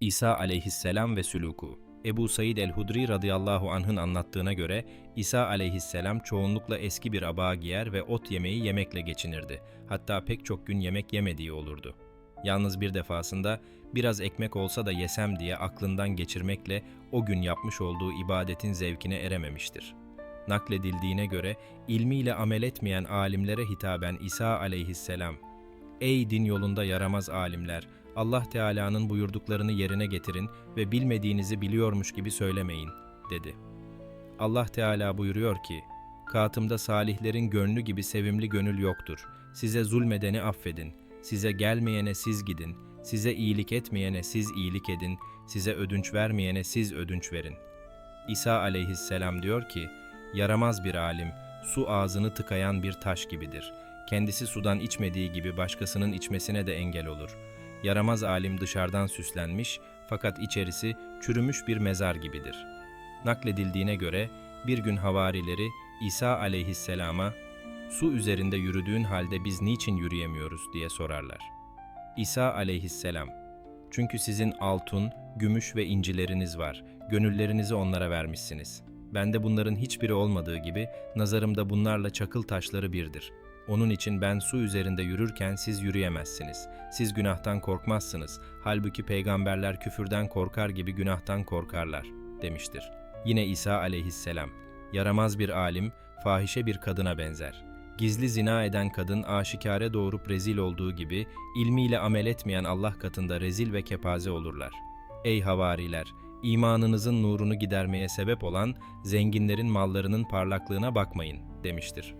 İsa aleyhisselam ve süluku. Ebu Said el-Hudri radıyallahu anh'ın anlattığına göre İsa aleyhisselam çoğunlukla eski bir aba giyer ve ot yemeği yemekle geçinirdi. Hatta pek çok gün yemek yemediği olurdu. Yalnız bir defasında biraz ekmek olsa da yesem diye aklından geçirmekle o gün yapmış olduğu ibadetin zevkine erememiştir. Nakledildiğine göre ilmiyle amel etmeyen alimlere hitaben İsa aleyhisselam, Ey din yolunda yaramaz alimler! Allah Teala'nın buyurduklarını yerine getirin ve bilmediğinizi biliyormuş gibi söylemeyin, dedi. Allah Teala buyuruyor ki, Katımda salihlerin gönlü gibi sevimli gönül yoktur. Size zulmedeni affedin. Size gelmeyene siz gidin. Size iyilik etmeyene siz iyilik edin. Size ödünç vermeyene siz ödünç verin. İsa aleyhisselam diyor ki, yaramaz bir alim, su ağzını tıkayan bir taş gibidir. Kendisi sudan içmediği gibi başkasının içmesine de engel olur. Yaramaz alim dışarıdan süslenmiş fakat içerisi çürümüş bir mezar gibidir. Nakledildiğine göre bir gün havarileri İsa aleyhisselama su üzerinde yürüdüğün halde biz niçin yürüyemiyoruz diye sorarlar. İsa aleyhisselam çünkü sizin altın, gümüş ve incileriniz var. Gönüllerinizi onlara vermişsiniz. Bende bunların hiçbiri olmadığı gibi nazarımda bunlarla çakıl taşları birdir. Onun için ben su üzerinde yürürken siz yürüyemezsiniz. Siz günahtan korkmazsınız. Halbuki peygamberler küfürden korkar gibi günahtan korkarlar demiştir. Yine İsa aleyhisselam, yaramaz bir alim, fahişe bir kadına benzer. Gizli zina eden kadın aşikare doğurup rezil olduğu gibi ilmiyle amel etmeyen Allah katında rezil ve kepaze olurlar. Ey havariler! imanınızın nurunu gidermeye sebep olan zenginlerin mallarının parlaklığına bakmayın demiştir.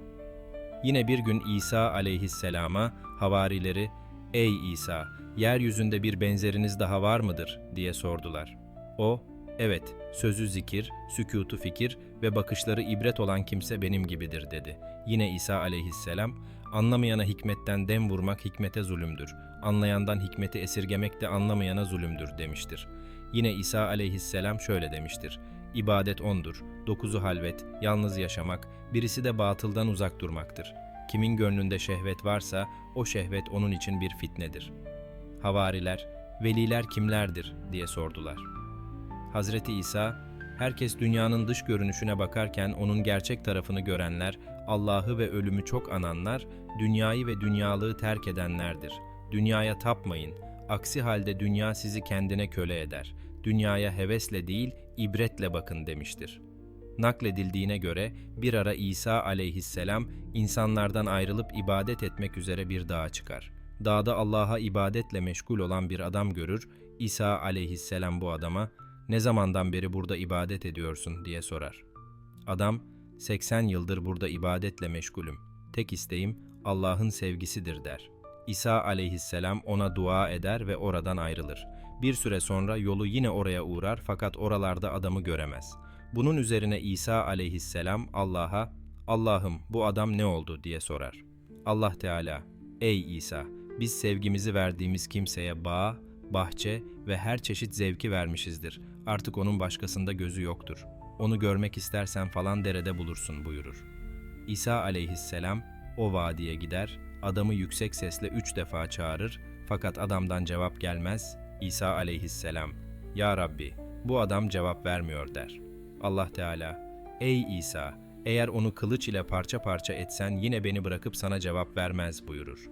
Yine bir gün İsa aleyhisselama havarileri, Ey İsa, yeryüzünde bir benzeriniz daha var mıdır? diye sordular. O, evet, sözü zikir, sükutu fikir ve bakışları ibret olan kimse benim gibidir dedi. Yine İsa aleyhisselam, anlamayana hikmetten dem vurmak hikmete zulümdür. Anlayandan hikmeti esirgemek de anlamayana zulümdür demiştir. Yine İsa aleyhisselam şöyle demiştir. İbadet ondur, dokuzu halvet, yalnız yaşamak, birisi de batıldan uzak durmaktır. Kimin gönlünde şehvet varsa o şehvet onun için bir fitnedir. Havariler, veliler kimlerdir diye sordular. Hazreti İsa, herkes dünyanın dış görünüşüne bakarken onun gerçek tarafını görenler, Allah'ı ve ölümü çok ananlar, dünyayı ve dünyalığı terk edenlerdir. Dünyaya tapmayın, aksi halde dünya sizi kendine köle eder. Dünyaya hevesle değil, ibretle bakın demiştir. Nakledildiğine göre bir ara İsa aleyhisselam insanlardan ayrılıp ibadet etmek üzere bir dağa çıkar. Dağda Allah'a ibadetle meşgul olan bir adam görür, İsa aleyhisselam bu adama ne zamandan beri burada ibadet ediyorsun diye sorar. Adam 80 yıldır burada ibadetle meşgulüm. Tek isteğim Allah'ın sevgisidir der. İsa aleyhisselam ona dua eder ve oradan ayrılır. Bir süre sonra yolu yine oraya uğrar fakat oralarda adamı göremez. Bunun üzerine İsa aleyhisselam Allah'a Allah'ım bu adam ne oldu diye sorar. Allah Teala Ey İsa biz sevgimizi verdiğimiz kimseye bağ, bahçe ve her çeşit zevki vermişizdir. Artık onun başkasında gözü yoktur. Onu görmek istersen falan derede bulursun buyurur. İsa aleyhisselam o vadiye gider, adamı yüksek sesle üç defa çağırır fakat adamdan cevap gelmez. İsa aleyhisselam, Ya Rabbi bu adam cevap vermiyor der. Allah Teala, Ey İsa, eğer onu kılıç ile parça parça etsen yine beni bırakıp sana cevap vermez buyurur.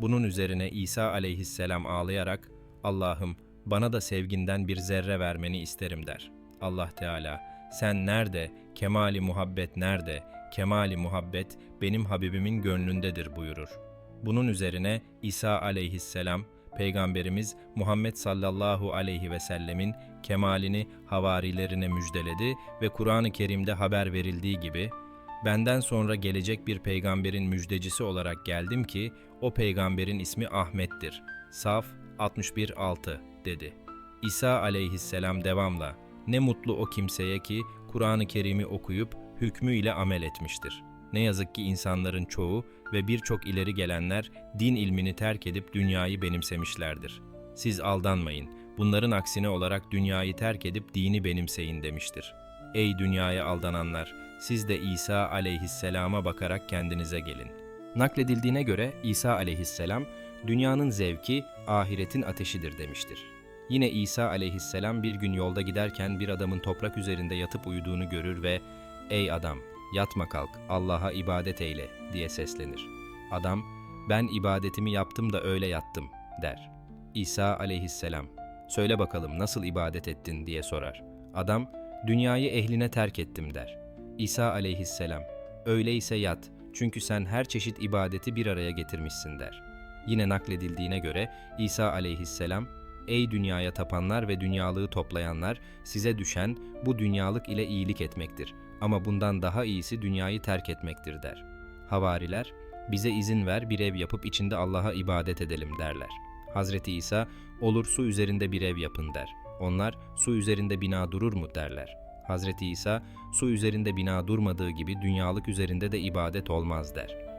Bunun üzerine İsa aleyhisselam ağlayarak, Allah'ım bana da sevginden bir zerre vermeni isterim der. Allah Teala, sen nerede, kemali muhabbet nerede, kemali muhabbet benim Habibimin gönlündedir buyurur. Bunun üzerine İsa aleyhisselam, Peygamberimiz Muhammed sallallahu aleyhi ve sellemin kemalini havarilerine müjdeledi ve Kur'an-ı Kerim'de haber verildiği gibi, benden sonra gelecek bir peygamberin müjdecisi olarak geldim ki, o peygamberin ismi Ahmet'tir. Saf 61.6 dedi. İsa aleyhisselam devamla, ne mutlu o kimseye ki Kur'an-ı Kerim'i okuyup hükmüyle amel etmiştir. Ne yazık ki insanların çoğu ve birçok ileri gelenler din ilmini terk edip dünyayı benimsemişlerdir. Siz aldanmayın, bunların aksine olarak dünyayı terk edip dini benimseyin demiştir. Ey dünyaya aldananlar, siz de İsa aleyhisselama bakarak kendinize gelin. Nakledildiğine göre İsa aleyhisselam, dünyanın zevki ahiretin ateşidir demiştir. Yine İsa aleyhisselam bir gün yolda giderken bir adamın toprak üzerinde yatıp uyuduğunu görür ve ''Ey adam, yatma kalk, Allah'a ibadet eyle.'' diye seslenir. Adam, ''Ben ibadetimi yaptım da öyle yattım.'' der. İsa aleyhisselam, ''Söyle bakalım nasıl ibadet ettin?'' diye sorar. Adam, ''Dünyayı ehline terk ettim.'' der. İsa aleyhisselam, ''Öyleyse yat, çünkü sen her çeşit ibadeti bir araya getirmişsin.'' der. Yine nakledildiğine göre İsa aleyhisselam, Ey dünyaya tapanlar ve dünyalığı toplayanlar, size düşen bu dünyalık ile iyilik etmektir. Ama bundan daha iyisi dünyayı terk etmektir der. Havariler, bize izin ver bir ev yapıp içinde Allah'a ibadet edelim derler. Hazreti İsa, olur su üzerinde bir ev yapın der. Onlar, su üzerinde bina durur mu derler. Hazreti İsa, su üzerinde bina durmadığı gibi dünyalık üzerinde de ibadet olmaz der.